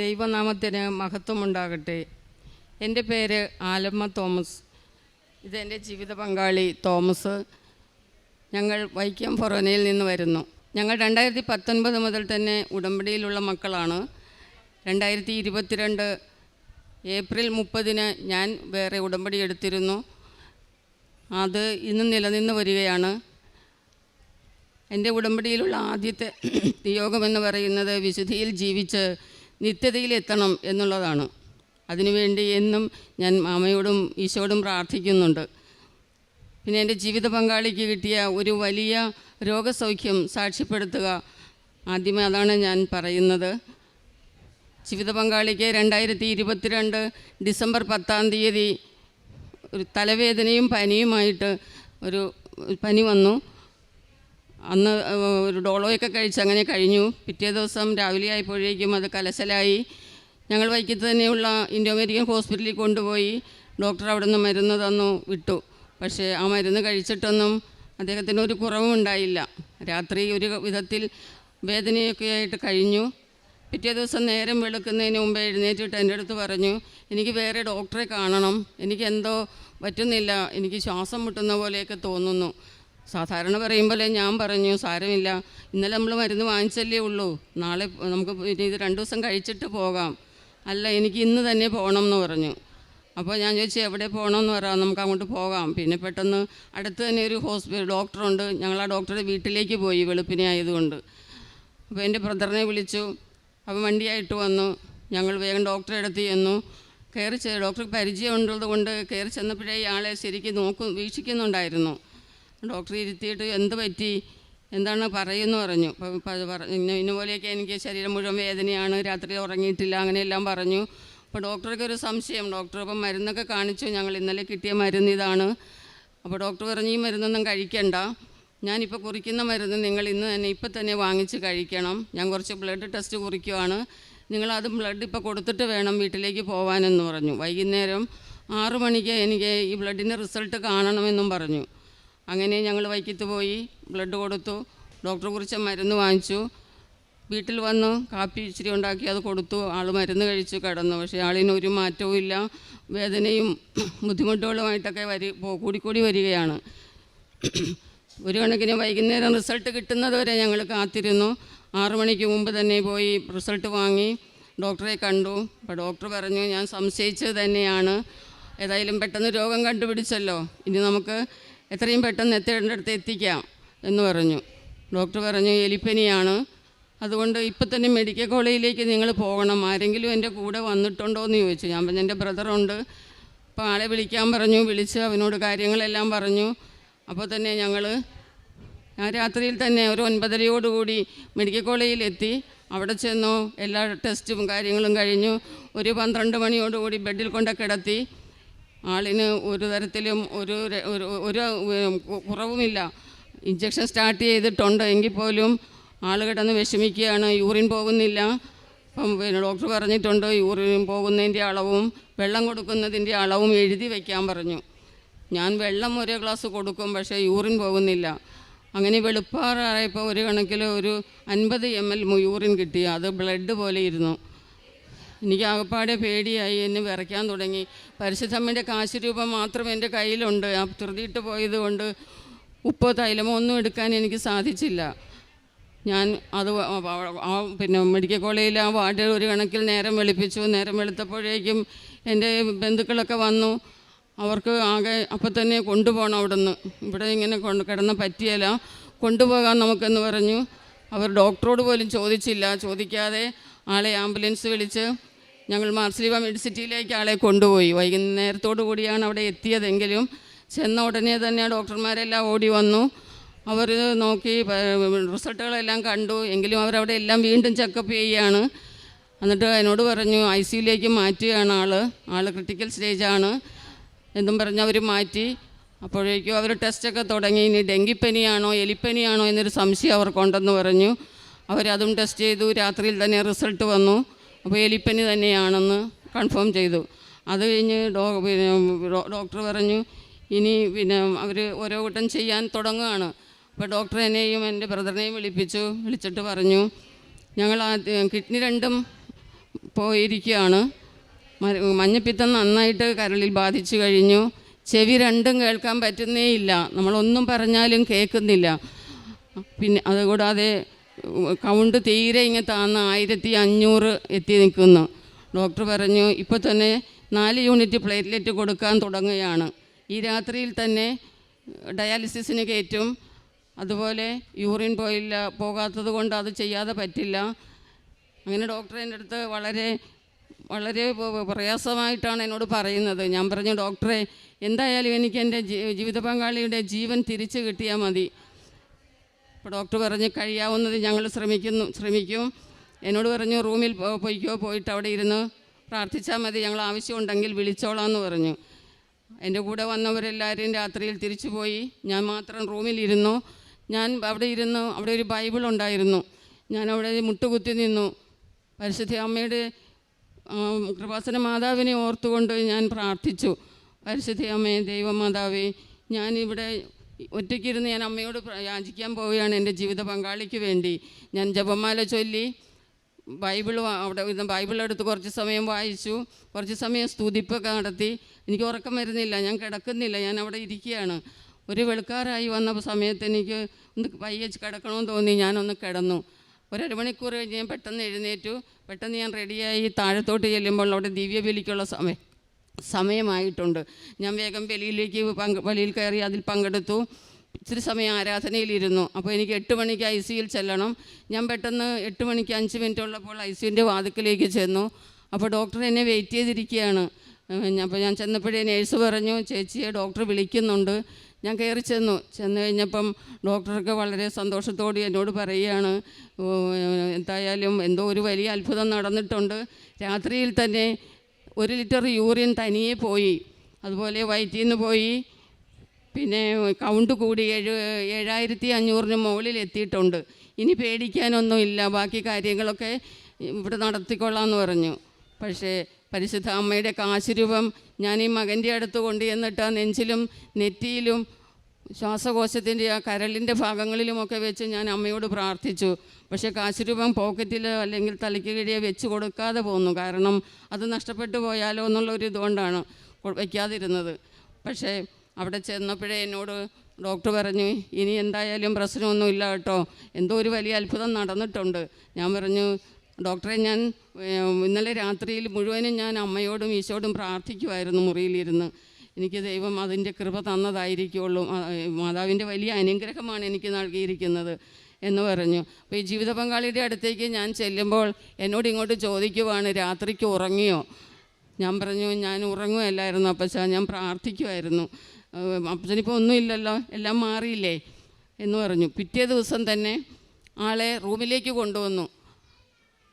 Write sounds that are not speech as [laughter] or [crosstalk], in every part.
ദൈവനാമത്തിന് മഹത്വമുണ്ടാകട്ടെ എന്റെ പേര് ആലമ്മ തോമസ്. ഇതെന്റെ ജീവിത പങ്കാളി തോമസ്. ഞങ്ങൾ വൈക്കം ഫൊറോനയിൽ നിന്ന് വരുന്നു. ഞങ്ങൾ രണ്ടായിരത്തി പത്തൊൻപത് മുതൽ തന്നെ ഉടമ്പടിയിലുള്ള മക്കളാണ്. രണ്ടായിരത്തി ഇരുപത്തിരണ്ട് ഏപ്രിൽ മുപ്പതിന് ഞാൻ വേറെ ഉടമ്പടി എടുത്തിരുന്നു. അത് ഇന്ന് നിലനിന്ന് വരികയാണ്. എന്റെ ഉടമ്പടിയിലുള്ള ആദ്യത്തെ നിയോഗമെന്ന് പറയുന്നത് വിശുദ്ധിയിൽ ജീവിച്ച് നിത്യതയിലെത്തണം എന്നുള്ളതാണ്. അതിനുവേണ്ടി എന്നും ഞാൻ മാമയോടും ഈശോടും പ്രാർത്ഥിക്കുന്നുണ്ട്. പിന്നെ എന്റെ ജീവിത പങ്കാളിക്ക് കിട്ടിയ ഒരു വലിയ രോഗസൗഖ്യം സാക്ഷ്യപ്പെടുത്തുക ആദ്യമേ അതാണ് ഞാൻ പറയുന്നത്. ജീവിത പങ്കാളിക്ക് രണ്ടായിരത്തി ഇരുപത്തിരണ്ട് ഡിസംബർ പത്താം തീയതി ഒരു തലവേദനയും പനിയുമായിട്ട് ഒരു പനി വന്നു. അന്ന് ഒരു ഡോളോയൊക്കെ കഴിച്ച് അങ്ങനെ കഴിഞ്ഞു. പിറ്റേ ദിവസം രാവിലെ ആയപ്പോഴേക്കും അത് കലശലായി. ഞങ്ങൾ വൈക്കത്ത് തന്നെയുള്ള ഇൻഡോ അമേരിക്കൻ ഹോസ്പിറ്റലിൽ കൊണ്ടുപോയി. ഡോക്ടർ അവിടെ നിന്ന് മരുന്ന് തന്നു വിട്ടു. പക്ഷേ ആ മരുന്ന് കഴിച്ചിട്ടൊന്നും അദ്ദേഹത്തിന് ഒരു കുറവും ഉണ്ടായില്ല. രാത്രി ഒരു വിധത്തിൽ വേദനയൊക്കെ ആയിട്ട് കഴിഞ്ഞു. പിറ്റേ ദിവസം നേരം വെളുക്കുന്നതിന് മുമ്പ് എഴുന്നേറ്റിട്ട് എന്റെ അടുത്ത് പറഞ്ഞു എനിക്ക് വേറെ ഡോക്ടറെ കാണണം. എനിക്ക് എന്തോ പറ്റുന്നില്ല. എനിക്ക് ശ്വാസം മുട്ടുന്ന പോലെയൊക്കെ തോന്നുന്നു. സാധാരണ പറയുമ്പോൾ ഞാൻ പറഞ്ഞു സാരമില്ല. ഇന്നലെ നമ്മൾ മരുന്ന് വാങ്ങിച്ചല്ലേ ഉള്ളൂ. നാളെ നമുക്ക് ഇത് രണ്ട് ദിവസം കഴിച്ചിട്ട് പോകാം. അല്ല എനിക്ക് ഇന്ന് തന്നെ പോകണം എന്ന് പറഞ്ഞു. അപ്പോൾ ഞാൻ ചോദിച്ചു എവിടെ പോകണമെന്ന് പറയാം നമുക്ക് അങ്ങോട്ട് പോകാം. പിന്നെ പെട്ടെന്ന് അടുത്ത് തന്നെ ഒരു ഹോസ്പിറ്റൽ ഡോക്ടറുണ്ട്. ഞങ്ങൾ ആ ഡോക്ടറുടെ വീട്ടിലേക്ക് പോയി വെളുപ്പിനെ ആയതുകൊണ്ട്. അപ്പോൾ എന്റെ ബ്രദറിനെ വിളിച്ചു. അപ്പോൾ വണ്ടിയായിട്ട് വന്നു. ഞങ്ങൾ വേഗം ഡോക്ടറെ അടുത്ത് ചെന്നു. കയറി ഡോക്ടർക്ക് പരിചയമുള്ളത് കൊണ്ട് കയറി ചെന്നപ്പോഴേ ഇയാളെ ശരിക്കും നോക്കും വീക്ഷിക്കുന്നുണ്ടായിരുന്നു. ഡോക്ടറെ ഇരുത്തിയിട്ട് എന്ത് പറ്റി? എന്താണ് പറയുമെന്ന് പറഞ്ഞു. ഇപ്പം പറഞ്ഞു ഇന്ന പോലെയൊക്കെ എനിക്ക് ശരീരം മുഴുവൻ വേദനയാണ് രാത്രി ഉറങ്ങിയിട്ടില്ല അങ്ങനെയെല്ലാം പറഞ്ഞു. അപ്പോൾ ഡോക്ടർക്ക് ഒരു സംശയം. ഡോക്ടർ അപ്പം മരുന്നൊക്കെ കാണിച്ചു ഞങ്ങൾ ഇന്നലെ കിട്ടിയ മരുന്ന് ഇതാണ്. അപ്പോൾ ഡോക്ടർ പറഞ്ഞു ഈ മരുന്നൊന്നും കഴിക്കണ്ട. ഞാനിപ്പോൾ കുറിക്കുന്ന മരുന്ന് നിങ്ങൾ ഇന്ന് തന്നെ ഇപ്പം തന്നെ വാങ്ങിച്ച് കഴിക്കണം. ഞാൻ കുറച്ച് ബ്ലഡ് ടെസ്റ്റ് കുറിക്കുവാണ്. നിങ്ങളത് ബ്ലഡ് ഇപ്പോൾ കൊടുത്തിട്ട് വേണം വീട്ടിലേക്ക് പോകാനെന്ന് പറഞ്ഞു. വൈകുന്നേരം ആറു മണിക്ക് എനിക്ക് ഈ ബ്ലഡിന്റെ റിസൾട്ട് കാണണമെന്നും പറഞ്ഞു. അങ്ങനെ ഞങ്ങൾ വൈക്കത്ത് പോയി ബ്ലഡ് കൊടുത്തു. ഡോക്ടറെ കുറിച്ച് മരുന്ന് വാങ്ങിച്ചു. വീട്ടിൽ വന്നു കാപ്പി ഇച്ചിരി ഉണ്ടാക്കി അത് കൊടുത്തു. ആൾ മരുന്ന് കഴിച്ചു കിടന്നു. പക്ഷേ ആളിന് ഒരു മാറ്റവും ഇല്ല. വേദനയും [clears throat] ബുദ്ധിമുട്ടുകളുമായിട്ടൊക്കെ വരി കൂടിക്കൂടി വരികയാണ്. [clears throat] ഒരു കണക്കിന് വൈകുന്നേരം റിസൾട്ട് കിട്ടുന്നത് വരെ ഞങ്ങൾ കാത്തിരുന്നു. ആറു മണിക്ക് മുമ്പ് തന്നെ പോയി റിസൾട്ട് വാങ്ങി. ഡോക്ടറെ കണ്ടു. അപ്പോൾ ഡോക്ടർ പറഞ്ഞു ഞാൻ സംശയിച്ചത് തന്നെയാണ്. ഏതായാലും പെട്ടെന്ന് രോഗം കണ്ടുപിടിച്ചല്ലോ. ഇനി നമുക്ക് എത്രയും പെട്ടെന്ന് എത്തേണ്ടടുത്ത് എത്തിക്കാം എന്ന് പറഞ്ഞു. ഡോക്ടർ പറഞ്ഞു എലിപ്പനിയാണ്. അതുകൊണ്ട് ഇപ്പം തന്നെ മെഡിക്കൽ കോളേജിലേക്ക് നിങ്ങൾ പോകണം. ആരെങ്കിലും എന്റെ കൂടെ വന്നിട്ടുണ്ടോ എന്ന് ചോദിച്ചു. ഞാൻ പറഞ്ഞു എന്റെ ബ്രദറുണ്ട്. അപ്പോൾ ആളെ വിളിക്കാൻ പറഞ്ഞു. വിളിച്ച് അവനോട് കാര്യങ്ങളെല്ലാം പറഞ്ഞു. അപ്പോൾ തന്നെ ഞങ്ങൾ ആ രാത്രിയിൽ തന്നെ ഒരു ഒൻപതരയോടുകൂടി മെഡിക്കൽ കോളേജിൽ എത്തി അവിടെ ചെന്നു എല്ലാ ടെസ്റ്റും കാര്യങ്ങളും കഴിഞ്ഞു. ഒരു പന്ത്രണ്ട് മണിയോടുകൂടി ബെഡിൽ കൊണ്ട് കിടത്തി. ആളിന് ഒരു തരത്തിലും ഒരു ഒരു കുറവുമില്ല. ഇഞ്ചക്ഷൻ സ്റ്റാർട്ട് ചെയ്തിട്ടുണ്ട്. എങ്കിൽ പോലും ആൾ കിടന്ന് വിഷമിക്കുകയാണ്. യൂറിൻ പോകുന്നില്ല. അപ്പം പിന്നെ ഡോക്ടർ പറഞ്ഞിട്ടുണ്ട് യൂറിൻ പോകുന്നതിന്റെ അളവും വെള്ളം കൊടുക്കുന്നതിന്റെ അളവും എഴുതി വയ്ക്കാൻ പറഞ്ഞു. ഞാൻ വെള്ളം ഒരേ ഗ്ലാസ് കൊടുക്കും പക്ഷേ യൂറിൻ പോകുന്നില്ല. അങ്ങനെ വെളുപ്പാറായപ്പോൾ ഒരു കണക്കിൽ ഒരു അൻപത് എം എൽ യൂറിൻ കിട്ടി. അത് ബ്ലഡ് പോലെ ഇരുന്നു. എനിക്ക് ആകപ്പാടെ പേടിയായി എന്നെ വിറയ്ക്കാൻ തുടങ്ങി. പരിശുദ്ധമ്മന്റെ കാശ് മാത്രം എന്റെ കയ്യിലുണ്ട്. ആ ധൃതിയിട്ട് പോയത് കൊണ്ട് ഉപ്പോ തൈലമോ ഒന്നും എടുക്കാൻ എനിക്ക് സാധിച്ചില്ല. ഞാൻ അത് പിന്നെ മെഡിക്കൽ കോളേജിൽ ആ വാർഡ് ഒരു കണക്കിൽ നേരം വെളുപ്പിച്ചു. നേരം വെളുത്തപ്പോഴേക്കും എന്റെ ബന്ധുക്കളൊക്കെ വന്നു. അവർക്ക് ആകെ അപ്പം തന്നെ കൊണ്ടുപോകണം അവിടെ നിന്ന് ഇവിടെ ഇങ്ങനെ കൊണ്ട് കിടന്ന പറ്റിയല്ല. കൊണ്ടുപോകാൻ നമുക്കെന്ന് പറഞ്ഞു. അവർ ഡോക്ടറോട് പോലും ചോദിച്ചില്ല. ചോദിക്കാതെ ആളെ ആംബുലൻസ് വിളിച്ച് ഞങ്ങൾ മാർസലീവ മെഡിസിറ്റിയിലേക്ക് ആളെ കൊണ്ടുപോയി. വൈകുന്നേരത്തോടു കൂടിയാണ് അവിടെ എത്തിയതെങ്കിലും ചെന്ന ഉടനെ തന്നെ ഡോക്ടർമാരെല്ലാം ഓടി വന്നു. അവർ നോക്കി റിസൾട്ടുകളെല്ലാം കണ്ടു. എങ്കിലും അവരവിടെ എല്ലാം വീണ്ടും ചെക്കപ്പ് ചെയ്യുകയാണ് എന്നിട്ട് എന്നോട് പറഞ്ഞു ഐ സിയിലേക്ക് മാറ്റുകയാണ് ആൾ ആൾ ക്രിട്ടിക്കൽ സ്റ്റേജാണ്. എന്നും പറഞ്ഞ് അവർ മാറ്റി. അപ്പോഴേക്കും അവർ ടെസ്റ്റൊക്കെ തുടങ്ങി. ഇനി ഡെങ്കിപ്പനിയാണോ എലിപ്പനിയാണോ എന്നൊരു സംശയം അവർക്കുണ്ടെന്ന് പറഞ്ഞു. അവരതും ടെസ്റ്റ് ചെയ്തു. രാത്രിയിൽ തന്നെ റിസൾട്ട് വന്നു. അപ്പോൾ എലിപ്പനി തന്നെയാണെന്ന് കൺഫേം ചെയ്തു. അത് കഴിഞ്ഞ് ഡോ പിന്നെ ഡോക്ടർ പറഞ്ഞു ഇനി പിന്നെ അവർ ഓരോ കൂട്ടം ചെയ്യാൻ തുടങ്ങുകയാണ്. അപ്പോൾ ഡോക്ടർ എന്നെയും എന്റെ ബ്രദറിനെയും വിളിപ്പിച്ചു. വിളിച്ചിട്ട് പറഞ്ഞു ഞങ്ങൾ കിഡ്നി രണ്ടും പോയിരിക്കുകയാണ്. മഞ്ഞപ്പിത്തം നന്നായിട്ട് കരളിൽ ബാധിച്ചു കഴിഞ്ഞു. ചെവി രണ്ടും കേൾക്കാൻ പറ്റുന്നേ ഇല്ല നമ്മളൊന്നും പറഞ്ഞാലും കേൾക്കുന്നില്ല. പിന്നെ അതുകൂടാതെ കൗണ്ട് തീരെ ഇങ്ങനെ താന്ന് ആയിരത്തി അഞ്ഞൂറ് എത്തി നിൽക്കുന്നു. ഡോക്ടർ പറഞ്ഞു ഇപ്പോൾ തന്നെ നാല് യൂണിറ്റ് പ്ലേറ്റ്ലെറ്റ് കൊടുക്കാൻ തുടങ്ങുകയാണ്. ഈ രാത്രിയിൽ തന്നെ ഡയാലിസിസിന് കയറ്റും അതുപോലെ യൂറിൻ പോയില്ല പോകാത്തത് കൊണ്ട് അത് ചെയ്യാതെ പറ്റില്ല. അങ്ങനെ ഡോക്ടർ എന്റെ അടുത്ത് വളരെ വളരെ പ്രയാസമായിട്ടാണ് എന്നോട് പറയുന്നത്. ഞാൻ പറഞ്ഞു ഡോക്ടറെ എന്തായാലും എനിക്ക് എന്റെ ജീവിത പങ്കാളിയുടെ ജീവൻ തിരിച്ചു കിട്ടിയാൽ മതി. അപ്പോൾ ഡോക്ടർ പറഞ്ഞ് കഴിയാവുന്നത് ഞങ്ങൾ ശ്രമിക്കുന്നു ശ്രമിക്കും. എന്നോട് പറഞ്ഞു റൂമിൽ പോയിക്കോ പോയിട്ട് അവിടെ ഇരുന്ന് പ്രാർത്ഥിച്ചാൽ മതി ഞങ്ങൾ ആവശ്യമുണ്ടെങ്കിൽ വിളിച്ചോളാം എന്ന് പറഞ്ഞു. എന്റെ കൂടെ വന്നവരെല്ലാവരും രാത്രിയിൽ തിരിച്ചു പോയി. ഞാൻ മാത്രം റൂമിലിരുന്നു ഞാൻ അവിടെ ഇരുന്നു അവിടെ ഒരു ബൈബിൾ ഉണ്ടായിരുന്നു. ഞാൻ അവിടെ മുട്ടുകുത്തി നിന്നു. പരിശുദ്ധ അമ്മയുടെ കൃപാസന മാതാവിനെ ഓർത്തുകൊണ്ട് ഞാൻ പ്രാർത്ഥിച്ചു. പരിശുദ്ധ അമ്മയെ ദൈവമാതാവേ ഞാനിവിടെ ഒറ്റയ്ക്കിരുന്ന് ഞാൻ അമ്മയോട് യാചിക്കാൻ പോവുകയാണ് എന്റെ ജീവിത പങ്കാളിക്ക് വേണ്ടി. ഞാൻ ജപമാല ചൊല്ലി ബൈബിൾ അവിടെ ഇരുന്ന് ബൈബിൾ എടുത്ത് കുറച്ച് സമയം വായിച്ചു കുറച്ച് സമയം സ്തുതിപ്പൊക്കെ നടത്തി. എനിക്ക് ഉറക്കം വരുന്നില്ല ഞാൻ കിടക്കുന്നില്ല ഞാൻ അവിടെ ഇരിക്കുകയാണ്. ഒരു വെളുക്കാറായി വന്ന സമയത്ത് എനിക്ക് ഒന്ന് പയ്യെ കിടക്കണമെന്ന് തോന്നി ഞാനൊന്ന് കിടന്നു. ഒരമണിക്കൂർ കഴിഞ്ഞ് ഞാൻ പെട്ടെന്ന് എഴുന്നേറ്റു. പെട്ടെന്ന് ഞാൻ റെഡിയായി താഴത്തോട്ട് ചെല്ലുമ്പോൾ അവിടെ ദിവ്യബലിക്കുള്ള സമയം. സമയമായിട്ടുണ്ട്. ഞാൻ വേഗം ബലിയിലേക്ക് പങ്ക് ബലിയിൽ കയറി അതിൽ പങ്കെടുത്തു. ഇച്ചിരി സമയം ആരാധനയിലിരുന്നു. അപ്പോൾ എനിക്ക് എട്ട് മണിക്ക് ഐ സിയിൽ ചെല്ലണം. ഞാൻ പെട്ടെന്ന് എട്ട് മണിക്ക് അഞ്ച് മിനിറ്റ് ഉള്ളപ്പോൾ ഐ സിന്റെ വാതിക്കലേക്ക് ചെന്നു. അപ്പോൾ ഡോക്ടർ എന്നെ വെയിറ്റ് ചെയ്തിരിക്കുകയാണ്. അപ്പോൾ ഞാൻ ചെന്നപ്പോഴേ നേഴ്സ് പറഞ്ഞു ചേച്ചിയെ ഡോക്ടർ വിളിക്കുന്നുണ്ട്. ഞാൻ കയറി ചെന്നു. ചെന്ന് കഴിഞ്ഞപ്പം ഡോക്ടർക്ക് വളരെ സന്തോഷത്തോടെ എന്നോട് പറയുകയാണ് എന്തായാലും എന്തോ ഒരു വലിയ അത്ഭുതം നടന്നിട്ടുണ്ട്. രാത്രിയിൽ തന്നെ ഒരു ലിറ്റർ യൂറിൻ തനിയെ പോയി. അതുപോലെ വയറ്റിൽ നിന്ന് പോയി. പിന്നെ കൗണ്ട് കൂടി ഏഴ് ഏഴായിരത്തി അഞ്ഞൂറിന് മുകളിൽ എത്തിയിട്ടുണ്ട്. ഇനി പേടിക്കാനൊന്നുമില്ല. ബാക്കി കാര്യങ്ങളൊക്കെ ഇവിടെ നടത്തിക്കൊള്ളാമെന്ന് പറഞ്ഞു. പക്ഷേ പരിശുദ്ധ അമ്മയുടെ കാശുരൂപം ഞാൻ ഈ മകന്റെ അടുത്ത് കൊണ്ടുചെന്നിട്ട് നെഞ്ചിലും നെറ്റിയിലും ശ്വാസകോശത്തിന്റെ ആ കരളിന്റെ ഭാഗങ്ങളിലുമൊക്കെ വെച്ച് ഞാൻ അമ്മയോട് പ്രാർത്ഥിച്ചു. പക്ഷേ കാശുരൂപം പോക്കറ്റിൽ അല്ലെങ്കിൽ തലയ്ക്ക് കീഴിയെ വെച്ച് കൊടുക്കാതെ പോന്നു. കാരണം അത് നഷ്ടപ്പെട്ടു പോയാലോ എന്നുള്ള ഒരു ഇതുകൊണ്ടാണ് വയ്ക്കാതിരുന്നത് പക്ഷേ അവിടെ ചെന്നപ്പോഴേ എന്നോട് ഡോക്ടർ പറഞ്ഞു ഇനി എന്തായാലും പ്രശ്നമൊന്നുമില്ല കേട്ടോ. എന്തോ ഒരു വലിയ അത്ഭുതം നടന്നിട്ടുണ്ട്. ഞാൻ പറഞ്ഞു ഡോക്ടറെ ഞാൻ ഇന്നലെ രാത്രിയിൽ മുഴുവനും ഞാൻ അമ്മയോടും ഈശോടും പ്രാർത്ഥിക്കുമായിരുന്നു മുറിയിലിരുന്ന്. എനിക്ക് ദൈവം അതിന്റെ കൃപ തന്നതായിരിക്കുള്ളൂ. മാതാവിന്റെ വലിയ അനുഗ്രഹമാണ് എനിക്ക് നൽകിയിരിക്കുന്നത് എന്ന് പറഞ്ഞു. അപ്പോൾ ഈ ജീവിത പങ്കാളിയുടെ അടുത്തേക്ക് ഞാൻ ചെല്ലുമ്പോൾ എന്നോട് ഇങ്ങോട്ട് ചോദിക്കുവാണ് രാത്രിക്ക് ഉറങ്ങിയോ? ഞാൻ പറഞ്ഞു ഞാൻ ഉറങ്ങുകയല്ലായിരുന്നു അപ്പച്ച ഞാൻ പ്രാർത്ഥിക്കുമായിരുന്നു അപ്പച്ചനിപ്പോൾ ഒന്നുമില്ലല്ലോ എല്ലാം മാറിയില്ലേ എന്ന് പറഞ്ഞു. പിറ്റേ ദിവസം തന്നെ ആളെ റൂമിലേക്ക് കൊണ്ടുവന്നു.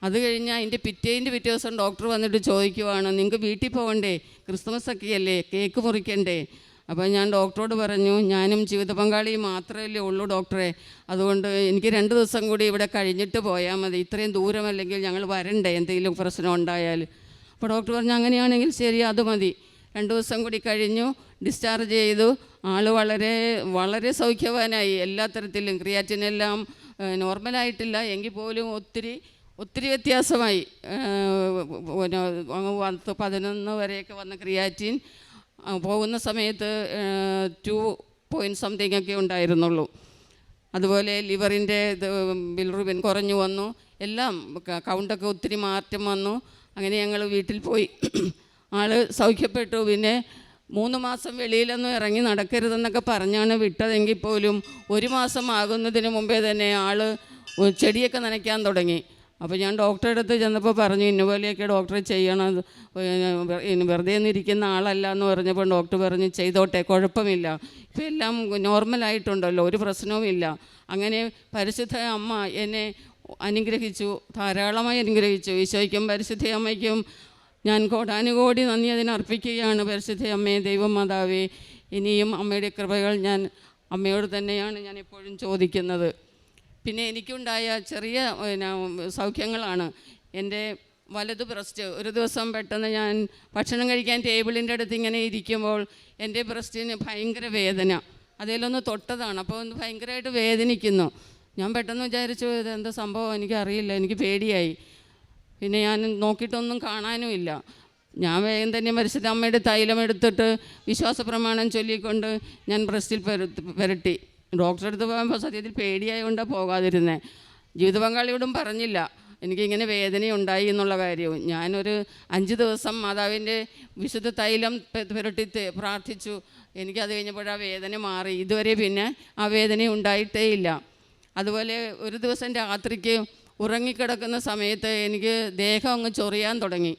അത് കഴിഞ്ഞാൽ അതിന്റെ പിറ്റേന്റെ പിറ്റേ ദിവസം ഡോക്ടർ വന്നിട്ട് ചോദിക്കുവാണ് നിങ്ങൾക്ക് വീട്ടിൽ പോകണ്ടേ? ക്രിസ്മസ് ഒക്കെ അല്ലേ കേക്ക് മുറിക്കണ്ടേ? അപ്പോൾ ഞാൻ ഡോക്ടറോട് പറഞ്ഞു ഞാനും ജീവിത പങ്കാളിയും മാത്രമല്ലേ ഉള്ളൂ ഡോക്ടറെ. അതുകൊണ്ട് എനിക്ക് രണ്ട് ദിവസം കൂടി ഇവിടെ കഴിഞ്ഞിട്ട് പോയാൽ മതി. ഇത്രയും ദൂരമല്ലെങ്കിൽ ഞങ്ങൾ വരണ്ടേ? എന്തെങ്കിലും പ്രശ്നം ഉണ്ടായാൽ. അപ്പോൾ ഡോക്ടർ പറഞ്ഞു അങ്ങനെയാണെങ്കിൽ ശരി അത് മതി. രണ്ട് ദിവസം കൂടി കഴിഞ്ഞു ഡിസ്ചാർജ് ചെയ്തു. ആൾ വളരെ വളരെ സൗഖ്യവാനായി. എല്ലാ തരത്തിലും ക്രിയാറ്റിനെല്ലാം നോർമലായിട്ടില്ല എങ്കിൽ പോലും ഒത്തിരി ഒത്തിരി വ്യത്യാസമായി. പിന്നെ പത്ത് പതിനൊന്ന് വരെയൊക്കെ വന്ന ക്രിയാറ്റിൻ പോകുന്ന സമയത്ത് ടു പോയിന്റ് സംതിങ് ഒക്കെ ഉണ്ടായിരുന്നുള്ളൂ. അതുപോലെ ലിവറിന്റെ ബിൽറുബിൻ കുറഞ്ഞു വന്നു. എല്ലാം കൗണ്ടൊക്കെ ഒത്തിരി മാറ്റം വന്നു. അങ്ങനെ ഞങ്ങൾ വീട്ടിൽ പോയി. ആൾ സൗഖ്യപ്പെട്ടു. പിന്നെ മൂന്ന് മാസം വെളിയിലൊന്നും ഇറങ്ങി നടക്കരുതെന്നൊക്കെ പറഞ്ഞാണ് വിട്ടതെങ്കിൽ പോലും ഒരു മാസം ആകുന്നതിന് മുമ്പേ തന്നെ ആൾ ചെടിയൊക്കെ നനയ്ക്കാൻ തുടങ്ങി. അപ്പോൾ ഞാൻ ഡോക്ടറെ അടുത്ത് ചെന്നപ്പോൾ പറഞ്ഞു ഇന്നപോലെയൊക്കെ ഡോക്ടറെ ചെയ്യണം. വെറുതെ ഒന്നും ഇരിക്കുന്ന ആളല്ല എന്ന് പറഞ്ഞപ്പോൾ ഡോക്ടർ പറഞ്ഞു ചെയ്തോട്ടെ കുഴപ്പമില്ല. ഇപ്പം എല്ലാം നോർമലായിട്ടുണ്ടല്ലോ ഒരു പ്രശ്നവുമില്ല അങ്ങനെ പരിശുദ്ധ അമ്മ എന്നെ അനുഗ്രഹിച്ചു ധാരാളമായി അനുഗ്രഹിച്ചു. ഈശോയ്ക്കും പരിശുദ്ധ അമ്മയ്ക്കും ഞാൻ കോടാനുകോടി നന്ദി അതിനർപ്പിക്കുകയാണ് പരിശുദ്ധ അമ്മയെ ദൈവമാതാവേ. ഇനിയും അമ്മയുടെ കൃപകൾ ഞാൻ അമ്മയോട് തന്നെയാണ് ഞാൻ എപ്പോഴും ചോദിക്കുന്നത്. പിന്നെ എനിക്കുണ്ടായ ചെറിയ പിന്നെ സൗഖ്യങ്ങളാണ്. എന്റെ വലത് ബ്രസ്റ്റ് ഒരു ദിവസം പെട്ടെന്ന് ഞാൻ ഭക്ഷണം കഴിക്കാൻ ടേബിളിന്റെ അടുത്ത് ഇങ്ങനെ ഇരിക്കുമ്പോൾ എന്റെ ബ്രസ്റ്റിന് ഭയങ്കര വേദന. അതിലൊന്ന് തൊട്ടതാണ്. അപ്പോൾ ഒന്ന് ഭയങ്കരമായിട്ട് വേദനിക്കുന്നു. ഞാൻ പെട്ടെന്ന് വിചാരിച്ചു എന്താ സംഭവം? എനിക്കറിയില്ല. എനിക്ക് പേടിയായി. പിന്നെ ഞാൻ നോക്കിയിട്ടൊന്നും കാണാനും ഇല്ല ഞാൻ വേഗം തന്നെ പരിശുദ്ധ അമ്മയുടെ തൈലം എടുത്തിട്ട് വിശ്വാസ പ്രമാണം ചൊല്ലിക്കൊണ്ട് ഞാൻ ബ്രസ്റ്റിൽ പെരുത്തി പുരട്ടി. ഡോക്ടറെ അടുത്ത് പോകുമ്പോൾ സത്യത്തിൽ പേടിയായതുകൊണ്ടാണ് പോകാതിരുന്നത് ജീവിത പങ്കാളിയോടും പറഞ്ഞില്ല. എനിക്കിങ്ങനെ വേദനയുണ്ടായി എന്നുള്ള കാര്യവും. ഞാനൊരു അഞ്ച് ദിവസം മാതാവിന്റെ വിശുദ്ധ തൈലം പുരട്ടി പ്രാർത്ഥിച്ചു. എനിക്കത് കഴിഞ്ഞപ്പോൾ ആ വേദന മാറി. ഇതുവരെ പിന്നെ ആ വേദന ഉണ്ടായിട്ടേ ഇല്ല. അതുപോലെ ഒരു ദിവസം രാത്രിക്ക് ഉറങ്ങിക്കിടക്കുന്ന സമയത്ത് എനിക്ക് ദേഹം അങ്ങ് ചൊറിയാൻ തുടങ്ങി.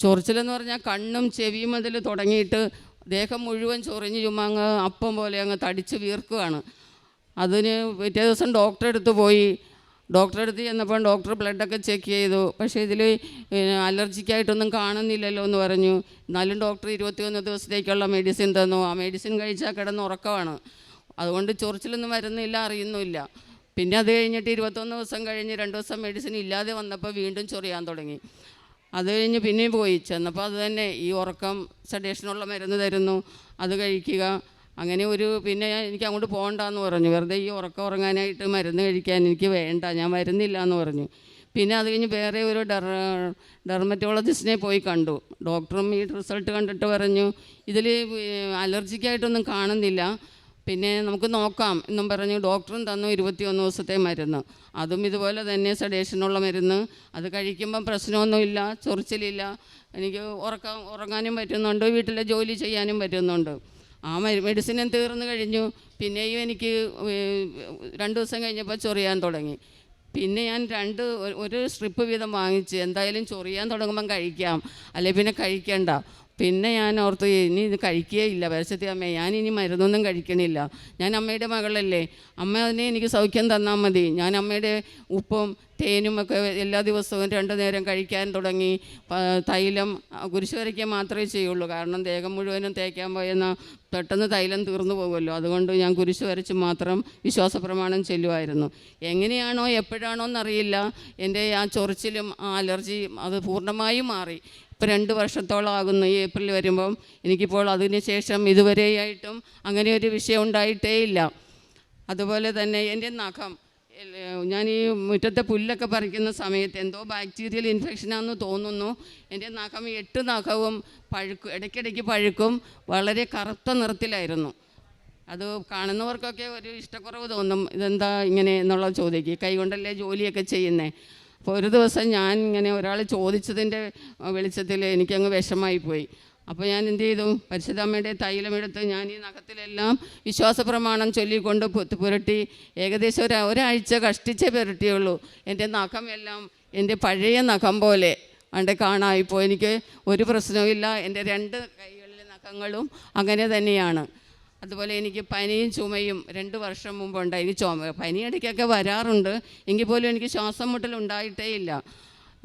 ചൊറിച്ചിലെന്ന് പറഞ്ഞാൽ കണ്ണും ചെവിയും അതിൽ തുടങ്ങിയിട്ട് ദേഹം മുഴുവൻ ചൊറിഞ്ഞ് ചുമ്മാ അങ്ങ് അപ്പം പോലെ അങ്ങ് തടിച്ച് വീർക്കുകയാണ്. അതിന് പിറ്റേ ദിവസം ഡോക്ടറെ അടുത്ത് പോയി. ഡോക്ടറെ അടുത്ത് ചെന്നപ്പോൾ ഡോക്ടർ ബ്ലഡൊക്കെ ചെക്ക് ചെയ്തു. പക്ഷേ ഇതിൽ അലർജിക്കായിട്ടൊന്നും കാണുന്നില്ലല്ലോ എന്ന് പറഞ്ഞു. എന്നാലും ഡോക്ടർ ഇരുപത്തിയൊന്ന് ദിവസത്തേക്കുള്ള മെഡിസിൻ തന്നു. ആ മെഡിസിൻ കഴിച്ചാൽ കിടന്ന് ഉറക്കമാണ്. അതുകൊണ്ട് ചൊറിച്ചിലൊന്നും വരുന്നില്ല അറിയുന്നില്ല പിന്നെ അത് കഴിഞ്ഞിട്ട് ഇരുപത്തൊന്ന് ദിവസം കഴിഞ്ഞ് രണ്ട് ദിവസം മെഡിസിൻ ഇല്ലാതെ വന്നപ്പോൾ വീണ്ടും ചൊറിയാൻ തുടങ്ങി. അത് കഴിഞ്ഞ് പിന്നെയും പോയി. ചെന്നപ്പോൾ അത് തന്നെ ഈ ഉറക്കം സഡേഷനുള്ള മരുന്ന് തരുന്നു. അത് കഴിക്കുക. അങ്ങനെ ഒരു പിന്നെ എനിക്ക് അങ്ങോട്ട് പോകണ്ടെന്ന് പറഞ്ഞു. വെറുതെ ഈ ഉറക്കം ഉറങ്ങാനായിട്ട് മരുന്ന് കഴിക്കാൻ എനിക്ക് വേണ്ട. ഞാൻ മരുന്നില്ല എന്ന് പറഞ്ഞു. പിന്നെ അത് കഴിഞ്ഞ് വേറെ ഒരു ഡെർ ഡെർമറ്റോളജിസ്റ്റിനെ പോയി കണ്ടു. ഡോക്ടറും ഈ റിസൾട്ട് കണ്ടിട്ട് പറഞ്ഞു. ഇതിൽ അലർജിക്കായിട്ടൊന്നും കാണുന്നില്ല. പിന്നെ നമുക്ക് നോക്കാം. എന്നും പറഞ്ഞു ഡോക്ടറും തന്നു ഇരുപത്തിയൊന്ന് ദിവസത്തെ മരുന്ന്. അതും ഇതുപോലെ തന്നെ സഡേഷനുള്ള മരുന്ന്. അത് കഴിക്കുമ്പം പ്രശ്നമൊന്നുമില്ല ചൊറിച്ചിലില്ല. എനിക്ക് ഉറക്കം ഉറങ്ങാനും പറ്റുന്നുണ്ട് വീട്ടിലെ ജോലി ചെയ്യാനും പറ്റുന്നുണ്ട്. ആ മരു മെഡിസിനും തീർന്നു കഴിഞ്ഞു. പിന്നെയും എനിക്ക് രണ്ട് ദിവസം കഴിഞ്ഞപ്പോൾ ചൊറിയാൻ തുടങ്ങി. പിന്നെ ഞാൻ രണ്ട് ഒരു സ്ട്രിപ്പ് വീതം വാങ്ങിച്ച് എന്തായാലും ചൊറിയാൻ തുടങ്ങുമ്പം കഴിക്കാം. അല്ലെ പിന്നെ കഴിക്കണ്ട. പിന്നെ ഞാൻ ഓർത്തു ഇനി ഇത് കഴിക്കുകയില്ല പരിശുദ്ധി അമ്മ ഞാൻ ഇനി മരുന്നൊന്നും കഴിക്കണില്ല. ഞാൻ അമ്മയുടെ മകളല്ലേ. അമ്മ അതിനെ എനിക്ക് സൗഖ്യം തന്നാൽ മതി. ഞാൻ അമ്മയുടെ ഉപ്പും തേനും ഒക്കെ എല്ലാ ദിവസവും രണ്ടു നേരം കഴിക്കാൻ തുടങ്ങി. തൈലം കുരിശ് വരയ്ക്കാൻ മാത്രമേ ചെയ്യുള്ളൂ. കാരണം ദേഹം മുഴുവനും തേക്കാൻ പോയെന്നാൽ പെട്ടെന്ന് തൈലം തീർന്നു പോകുമല്ലോ. അതുകൊണ്ട് ഞാൻ കുരിശ് വരച്ച് മാത്രം വിശ്വാസ പ്രമാണം ചെല്ലുമായിരുന്നു. എങ്ങനെയാണോ എപ്പോഴാണോ എന്നറിയില്ല എന്റെ ആ ചൊറിച്ചിലും ആ അലർജി അത് പൂർണമായും മാറി. ഇപ്പോൾ രണ്ട് വർഷത്തോളം ആകുന്നു ഈ ഏപ്രിൽ വരുമ്പം. എനിക്കിപ്പോൾ അതിന് ശേഷം ഇതുവരെയായിട്ടും അങ്ങനെ ഒരു വിഷയം ഉണ്ടായിട്ടേ ഇല്ല. അതുപോലെ തന്നെ എന്റെ നഖം ഞാൻ ഈ മുറ്റത്തെ പുല്ലൊക്കെ പറിക്കുന്ന സമയത്ത് എന്തോ ബാക്ടീരിയൽ ഇൻഫെക്ഷനാണെന്ന് തോന്നുന്നു. എന്റെ നഖം എട്ട് നഖവും പഴുക്കും ഇടയ്ക്കിടയ്ക്ക് പഴുക്കും വളരെ കറുത്ത നിറത്തിലായിരുന്നു. അത് കാണുന്നവർക്കൊക്കെ ഒരു ഇഷ്ടക്കുറവ് തോന്നും. ഇതെന്താ ഇങ്ങനെ എന്നുള്ളത് ചോദിക്കും കൈകൊണ്ടല്ലേ ജോലിയൊക്കെ ചെയ്യുന്നത് അപ്പോൾ ഒരു ദിവസം ഞാൻ ഇങ്ങനെ ഒരാൾ ചോദിച്ചതിന്റെ വെളിച്ചത്തിൽ എനിക്കങ്ങ് വിഷമായി പോയി. അപ്പോൾ ഞാൻ എന്ത് ചെയ്തു? പരിശുദ്ധമ്മയുടെ തൈലമെടുത്ത് ഞാൻ ഈ നഖത്തിലെല്ലാം വിശ്വാസ പ്രമാണം ചൊല്ലിക്കൊണ്ട് പുരട്ടി ഏകദേശം ഒരു ഒരാഴ്ച കഷ്ടിച്ചേ പുരട്ടിയുള്ളൂ. എന്റെ എല്ലാം എന്റെ പഴയ നഖം പോലെ അണ്ട് കാണായിപ്പോൾ എനിക്ക് ഒരു പ്രശ്നവുമില്ല. എന്റെ രണ്ട് കൈകളിലെ നഖങ്ങളും അങ്ങനെ തന്നെയാണ്. അതുപോലെ എനിക്ക് പനിയും ചുമയും രണ്ട് വർഷം മുമ്പ് ഉണ്ടായി ചുമ പനി ഇടയ്ക്കൊക്കെ വരാറുണ്ട്. എങ്കിൽ പോലും എനിക്ക് ശ്വാസം മുട്ടൽ ഉണ്ടായിട്ടേ ഇല്ല.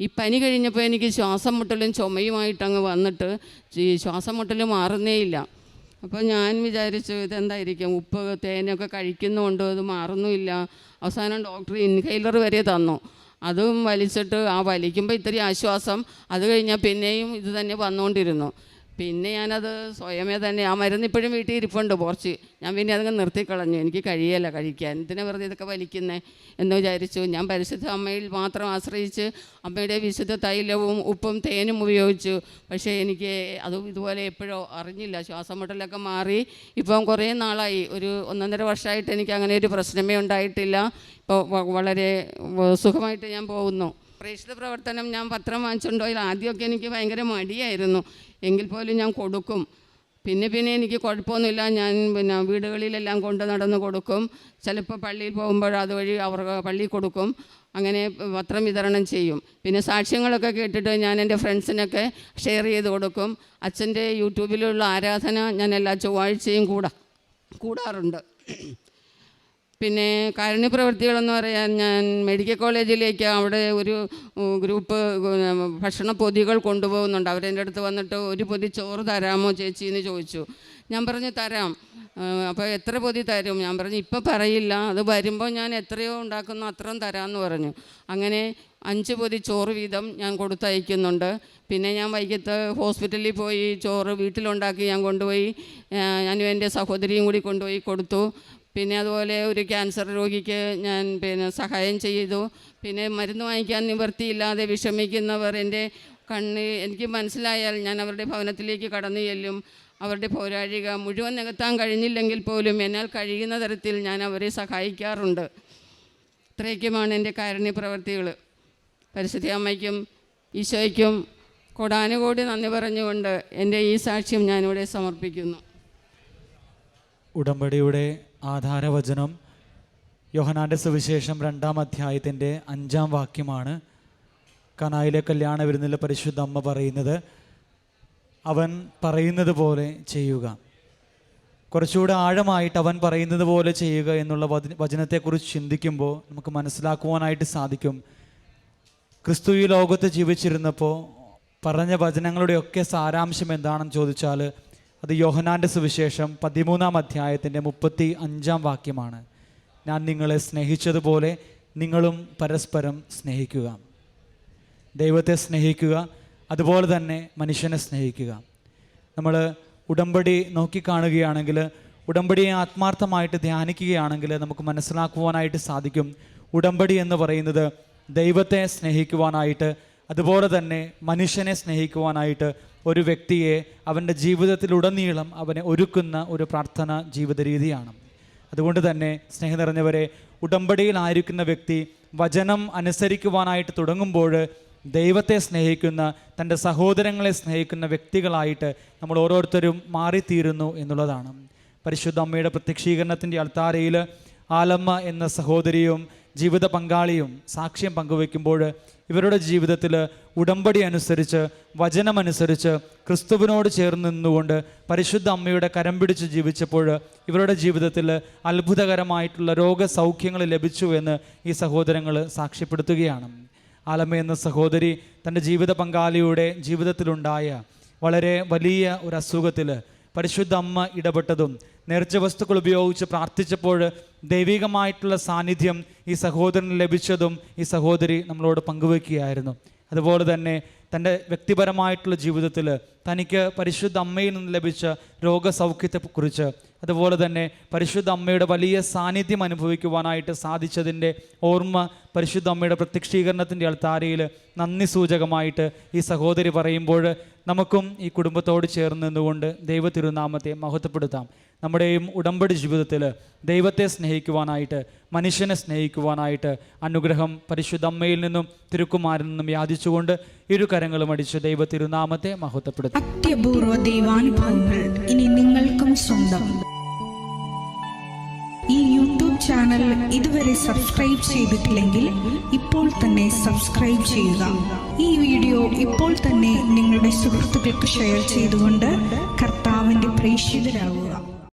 ഈ പനി കഴിഞ്ഞപ്പോൾ എനിക്ക് ശ്വാസം മുട്ടലും ചുമയുമായിട്ട് അങ്ങ് വന്നിട്ട് ഈ ശ്വാസം മുട്ടൽ മാറുന്നേ ഇല്ല. അപ്പോൾ ഞാൻ വിചാരിച്ചു ഇതെന്തായിരിക്കും? ഉപ്പ് തേനൊക്കെ കഴിക്കുന്നുണ്ടോ? അത് മാറുന്നുമില്ല. അവസാനം ഡോക്ടർ ഇൻഹൈലർ വരെ തന്നു. അതും വലിച്ചിട്ട് ആ വലിക്കുമ്പോൾ ഇത്തിരി ആശ്വാസം. അത് കഴിഞ്ഞാൽ പിന്നെയും ഇത് തന്നെ വന്നുകൊണ്ടിരുന്നു. പിന്നെ ഞാനത് സ്വയമേ തന്നെ ആ മരുന്ന് ഇപ്പോഴും വീട്ടിൽ ഇരിപ്പുണ്ട് കുറച്ച് ഞാൻ പിന്നെ അതങ്ങ് നിർത്തിക്കളഞ്ഞു. എനിക്ക് കഴിയല്ല കഴിക്കാൻ. എന്തിനാ വെറുതെ ഇതൊക്കെ വലിക്കുന്നേ എന്ന് വിചാരിച്ചു. ഞാൻ പരിശുദ്ധ അമ്മയിൽ മാത്രം ആശ്രയിച്ച് അമ്മയുടെ വിശുദ്ധ തൈലവും ഉപ്പും തേനും ഉപയോഗിച്ചു. പക്ഷേ എനിക്ക് അത് ഇതുപോലെ എപ്പോഴോ അറിഞ്ഞില്ല. ശ്വാസം മുട്ടലൊക്കെ മാറി ഇപ്പം കുറേ നാളായി. ഒരു ഒന്നൊന്നര വർഷമായിട്ട് എനിക്ക് അങ്ങനെ ഒരു പ്രശ്നമേ ഉണ്ടായിട്ടില്ല. ഇപ്പോൾ വളരെ സുഖമായിട്ട് ഞാൻ പോകുന്നു. പ്രേക്ഷിത പ്രവർത്തനം ഞാൻ പത്രം വാങ്ങിച്ചുകൊണ്ടോ ആദ്യമൊക്കെ എനിക്ക് ഭയങ്കര മടിയായിരുന്നു. എങ്കിൽ പോലും ഞാൻ കൊടുക്കും. പിന്നെ പിന്നെ എനിക്ക് കുഴപ്പമൊന്നുമില്ല. ഞാൻ പിന്നെ വീടുകളിലെല്ലാം കൊണ്ട് നടന്ന് കൊടുക്കും. ചിലപ്പോൾ പള്ളിയിൽ പോകുമ്പോൾ അതുവഴി അവർ പള്ളിയിൽ കൊടുക്കും. അങ്ങനെ പത്രം വിതരണം ചെയ്യും. പിന്നെ സാക്ഷ്യങ്ങളൊക്കെ കേട്ടിട്ട് ഞാൻ എന്റെ ഫ്രണ്ട്സിനൊക്കെ ഷെയർ ചെയ്ത് കൊടുക്കും. അച്ഛന്റെ യൂട്യൂബിലുള്ള ആരാധന ഞാൻ എല്ലാ ചൊവ്വാഴ്ചയും കൂടാ കൂടാറുണ്ട്. പിന്നെ കാരുണ്യ പ്രവൃത്തികളെന്ന് പറയാൻ ഞാൻ മെഡിക്കൽ കോളേജിലേക്ക് അവിടെ ഒരു ഗ്രൂപ്പ് ഭക്ഷണ പൊതികൾ കൊണ്ടുപോകുന്നുണ്ട്. അവരെന്റെ അടുത്ത് വന്നിട്ട് ഒരു പൊതി ചോറ് തരാമോ ചേച്ചി എന്ന് ചോദിച്ചു. ഞാൻ പറഞ്ഞു തരാം. അപ്പോൾ എത്ര പൊതി തരും? ഞാൻ പറഞ്ഞു ഇപ്പം പറയില്ല. അത് വരുമ്പോൾ ഞാൻ എത്രയോ ഉണ്ടാക്കുന്നു അത്രയും തരാമെന്ന് പറഞ്ഞു. അങ്ങനെ അഞ്ച് പൊതി ചോറ് വീതം ഞാൻ കൊടുത്തയക്കുന്നുണ്ട്. പിന്നെ ഞാൻ വൈകിട്ട് ഹോസ്പിറ്റലിൽ പോയി ചോറ് വീട്ടിലുണ്ടാക്കി ഞാൻ കൊണ്ടുപോയി ഞാനും എന്റെ സഹോദരിയും കൂടി കൊണ്ടുപോയി കൊടുത്തു. പിന്നെ അതുപോലെ ഒരു ക്യാൻസർ രോഗിക്ക് ഞാൻ പിന്നെ സഹായം ചെയ്തു. പിന്നെ മരുന്ന് വാങ്ങിക്കാൻ നിവൃത്തിയില്ലാതെ വിഷമിക്കുന്നവർ എന്റെ കണ്ണ് എനിക്ക് മനസ്സിലായാൽ ഞാൻ അവരുടെ ഭവനത്തിലേക്ക് കടന്നു ചെല്ലും. അവരുടെ പോരാഴിക മുഴുവൻ നികത്താൻ കഴിഞ്ഞില്ലെങ്കിൽ പോലും എന്നാൽ കഴിയുന്ന തരത്തിൽ ഞാൻ അവരെ സഹായിക്കാറുണ്ട്. ഇത്രയൊക്കെയുമാണ് എന്റെ കാരുണ്യ പ്രവർത്തികൾ. പരിശുദ്ധി അമ്മയ്ക്കും ഈശോയ്ക്കും കൊടാനുകൂടി നന്ദി പറഞ്ഞുകൊണ്ട് എന്റെ ഈ സാക്ഷ്യം ഞാനിവിടെ സമർപ്പിക്കുന്നു. ഉടമ്പടിയുടെ ആധാരവചനം യോഹനാന്റെ സുവിശേഷം രണ്ടാം അധ്യായത്തിന്റെ അഞ്ചാം വാക്യമാണ്. കനായിലെ കല്യാണ വിരുന്നിലെ പരിശുദ്ധ അമ്മ പറയുന്നത് അവൻ പറയുന്നത് പോലെ ചെയ്യുക. കുറച്ചുകൂടെ ആഴമായിട്ട് അവൻ പറയുന്നത് പോലെ ചെയ്യുക എന്നുള്ള വചന- വചനത്തെക്കുറിച്ച് ചിന്തിക്കുമ്പോൾ നമുക്ക് മനസ്സിലാക്കുവാനായിട്ട് സാധിക്കും. ക്രിസ്തു ഈ ലോകത്ത് ജീവിച്ചിരുന്നപ്പോൾ പറഞ്ഞ വചനങ്ങളുടെയൊക്കെ സാരാംശം എന്താണെന്ന് ചോദിച്ചാൽ അത് യോഹനാന്റെ സുവിശേഷം പതിമൂന്നാം അധ്യായത്തിന്റെ മുപ്പത്തി അഞ്ചാം വാക്യമാണ്. ഞാൻ നിങ്ങളെ സ്നേഹിച്ചതുപോലെ നിങ്ങളും പരസ്പരം സ്നേഹിക്കുക. ദൈവത്തെ സ്നേഹിക്കുക അതുപോലെ തന്നെ മനുഷ്യനെ സ്നേഹിക്കുക. നമ്മൾ ഉടമ്പടി നോക്കിക്കാണുകയാണെങ്കിൽ ഉടമ്പടിയെ ആത്മാർത്ഥമായിട്ട് ധ്യാനിക്കുകയാണെങ്കിൽ നമുക്ക് മനസ്സിലാക്കുവാനായിട്ട് സാധിക്കും. ഉടമ്പടി എന്ന് പറയുന്നത് ദൈവത്തെ സ്നേഹിക്കുവാനായിട്ട് അതുപോലെ തന്നെ മനുഷ്യനെ സ്നേഹിക്കുവാനായിട്ട് ഒരു വ്യക്തിയെ അവന്റെ ജീവിതത്തിലുടനീളം അവനെ ഒരുക്കുന്ന ഒരു പ്രാർത്ഥന ജീവിത രീതിയാണ്. അതുകൊണ്ട് തന്നെ സ്നേഹം നിറഞ്ഞവരെ ഉടമ്പടിയിലായിരിക്കുന്ന വ്യക്തി വചനം അനുസരിക്കുവാനായിട്ട് തുടങ്ങുമ്പോൾ ദൈവത്തെ സ്നേഹിക്കുന്ന തന്റെ സഹോദരങ്ങളെ സ്നേഹിക്കുന്ന വ്യക്തികളായിട്ട് നമ്മൾ ഓരോരുത്തരും മാറിത്തീരുന്നു എന്നുള്ളതാണ്. പരിശുദ്ധ അമ്മയുടെ പ്രത്യക്ഷീകരണത്തിന്റെ അൾത്താരയിൽ ആലമ്മ എന്ന സഹോദരിയും ജീവിത പങ്കാളിയും സാക്ഷ്യം പങ്കുവെക്കുമ്പോൾ ഇവരുടെ ജീവിതത്തിൽ ഉടമ്പടി അനുസരിച്ച് വചനമനുസരിച്ച് ക്രിസ്തുവിനോട് ചേർന്ന് നിന്നുകൊണ്ട് പരിശുദ്ധ അമ്മയുടെ കരം പിടിച്ച് ജീവിച്ചപ്പോൾ ഇവരുടെ ജീവിതത്തിൽ അത്ഭുതകരമായിട്ടുള്ള രോഗസൗഖ്യങ്ങൾ ലഭിച്ചു എന്ന് ഈ സഹോദരങ്ങൾ സാക്ഷ്യപ്പെടുത്തുകയാണ്. ആലമ്മ എന്ന സഹോദരി തന്റെ ജീവിത പങ്കാളിയുടെ ജീവിതത്തിലുണ്ടായ വളരെ വലിയ ഒരു അസുഖത്തിൽ പരിശുദ്ധ അമ്മ ഇടപെട്ടതും നേർച്ച വസ്തുക്കൾ ഉപയോഗിച്ച് പ്രാർത്ഥിച്ചപ്പോൾ ദൈവികമായിട്ടുള്ള സാന്നിധ്യം ഈ സഹോദരന് ലഭിച്ചതും ഈ സഹോദരി നമ്മളോട് പങ്കുവെക്കുകയായിരുന്നു. അതുപോലെ തന്നെ തന്റെ വ്യക്തിപരമായിട്ടുള്ള ജീവിതത്തിൽ തനിക്ക് പരിശുദ്ധ അമ്മയിൽ നിന്ന് ലഭിച്ച രോഗസൗഖ്യത്തെക്കുറിച്ച് അതുപോലെ തന്നെ പരിശുദ്ധ അമ്മയുടെ വലിയ സാന്നിധ്യം അനുഭവിക്കുവാനായിട്ട് സാധിച്ചതിന്റെ ഓർമ്മ പരിശുദ്ധ അമ്മയുടെ പ്രത്യക്ഷീകരണത്തിന്റെ അൾത്താരയിൽ നന്ദി സൂചകമായിട്ട് ഈ സഹോദരി പറയുമ്പോൾ നമുക്കും ഈ കുടുംബത്തോട് ചേർന്ന് നിന്നുകൊണ്ട് ദൈവ തിരുനാമത്തെ മഹത്വപ്പെടുത്താം. നമ്മുടെയും ഉടമ്പടി ജീവിതത്തിൽ ദൈവത്തെ സ്നേഹിക്കുവാനായിട്ട് മനുഷ്യനെ സ്നേഹിക്കുവാനായിട്ട് അനുഗ്രഹം പരിശുദ്ധ അമ്മയിൽ നിന്നും തിരുക്കുമാരിൽ നിന്നും യാചിച്ചുകൊണ്ട് ഇരു കരങ്ങളും അടിച്ച് ദൈവ തിരുനാമത്തെ മഹത്വപ്പെടുത്താം ഇനി നിങ്ങൾക്കും ഈ യൂട്യൂബ് ചാനൽ ഇതുവരെ സബ്സ്ക്രൈബ് ചെയ്തിട്ടില്ലെങ്കിൽ ഇപ്പോൾ തന്നെ സബ്സ്ക്രൈബ് ചെയ്യുക. ഈ വീഡിയോ ഇപ്പോൾ തന്നെ നിങ്ങളുടെ സുഹൃത്തുക്കൾക്ക് ഷെയർ ചെയ്തുകൊണ്ട് കർത്താവിന്റെ പ്രേക്ഷിതരാകുക